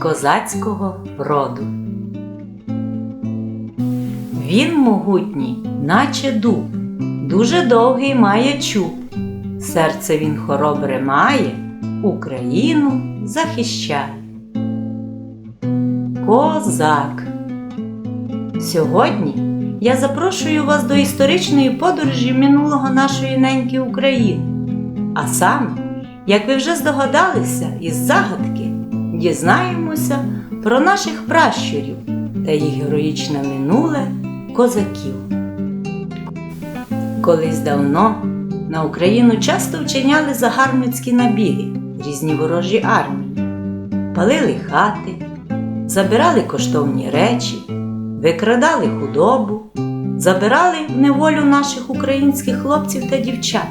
козацького роду. Він могутній, наче дуб, дуже довгий має чуб. Серце він хоробре має, Україну захищає. Козак. Сьогодні я запрошую вас до історичної подорожі минулого нашої неньки України. А саме, як ви вже здогадалися із загадки, дізнаємося про наших пращурів та їх героїчне минуле козаків. Колись давно на Україну часто вчиняли загарбницькі набіги різні ворожі армії, палили хати, забирали коштовні речі, викрадали худобу, забирали в неволю наших українських хлопців та дівчат.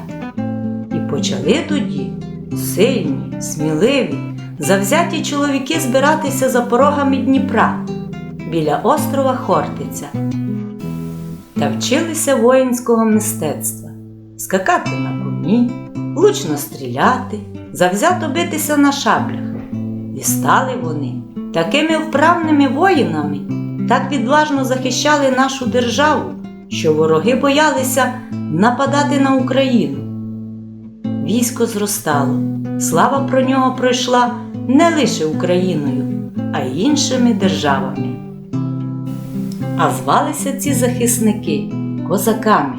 І почали тоді сильні, сміливі, завзяті чоловіки збиратися за порогами Дніпра біля острова Хортиця та вчилися воїнського мистецтва скакати на коні, лучно стріляти, завзято битися на шаблях. І стали вони такими вправними воїнами, так відважно захищали нашу державу, що вороги боялися нападати на Україну. Військо зростало, слава про нього пройшла не лише Україною, а й іншими державами. А звалися ці захисники козаками,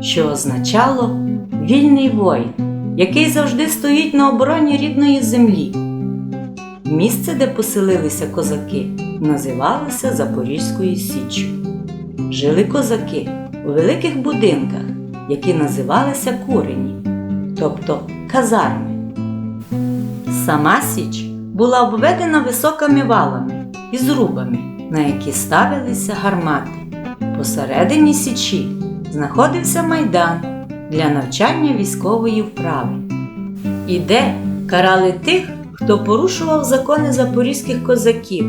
що означало вільний воїн, який завжди стоїть на обороні рідної землі. Місце, де поселилися козаки, називалося Запорізькою Січчю. Жили козаки у великих будинках, які називалися курені, тобто казарми. Сама Січ була обведена високими валами і зрубами, на які ставилися гармати. Посередині Січі знаходився майдан для навчання військової вправи. І де карали тих, хто порушував закони запорізьких козаків.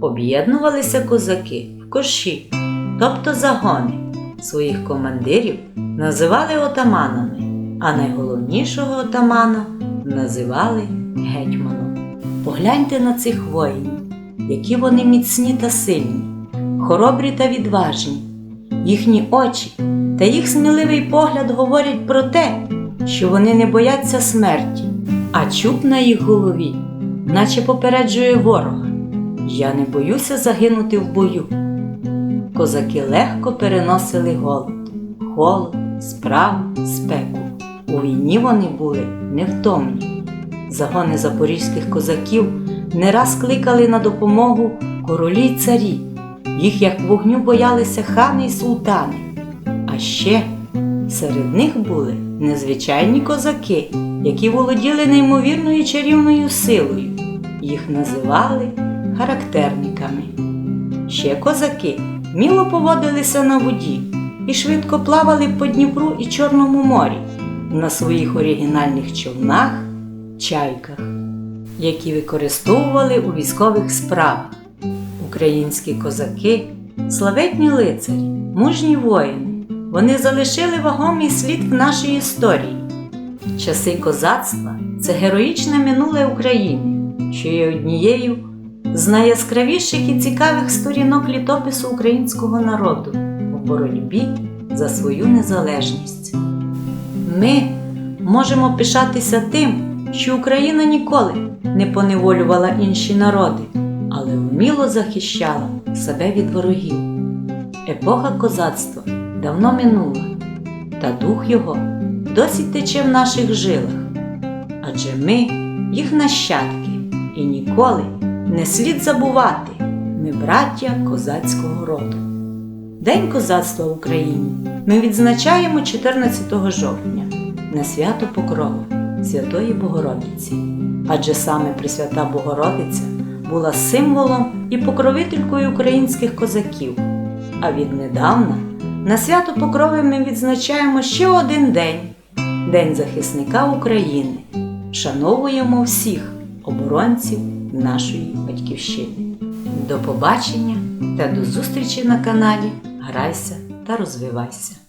Об'єднувалися козаки в коші, тобто загони. Своїх командирів називали отаманами, а найголовнішого отамана називали гетьманом. Погляньте на цих воїнів, які вони міцні та сильні, хоробрі та відважні. Їхні очі та їх сміливий погляд говорять про те, що вони не бояться смерті, а чуб на їх голові, наче попереджує ворога. Я не боюся загинути в бою. Козаки легко переносили голод, холод, справу, спеку. У війні вони були невтомні. Загони запорізьких козаків не раз кликали на допомогу королі й царі. Їх як вогню боялися хани й султани. А ще серед них були незвичайні козаки, які володіли неймовірною чарівною силою. Їх називали характерниками. Ще козаки міло поводилися на воді і швидко плавали по Дніпру і Чорному морі на своїх оригінальних човнах, чайках, які використовували у військових справах. Українські козаки, славетні лицарі, мужні воїни. Вони залишили вагомий слід в нашій історії. Часи козацтва це героїчне минуле України, що є однією з найяскравіших і цікавих сторінок літопису українського народу у боротьбі за свою незалежність. Ми можемо пишатися тим, що Україна ніколи не поневолювала інші народи, але вміло захищала себе від ворогів. Епоха козацтва давно минула, та дух його досі тече в наших жилах, адже ми їх нащадки і ніколи не слід забувати ми браття козацького роду. День козацтва в Україні ми відзначаємо 14 жовтня на свято Покрова Святої Богородиці, адже саме Пресвята Богородиця була символом і покровителькою українських козаків. А віднедавна на свято Покрови ми відзначаємо ще один день День захисника України. Вшановуємо всіх оборонців нашої батьківщини. До побачення та до зустрічі на каналі Грайся та розвивайся!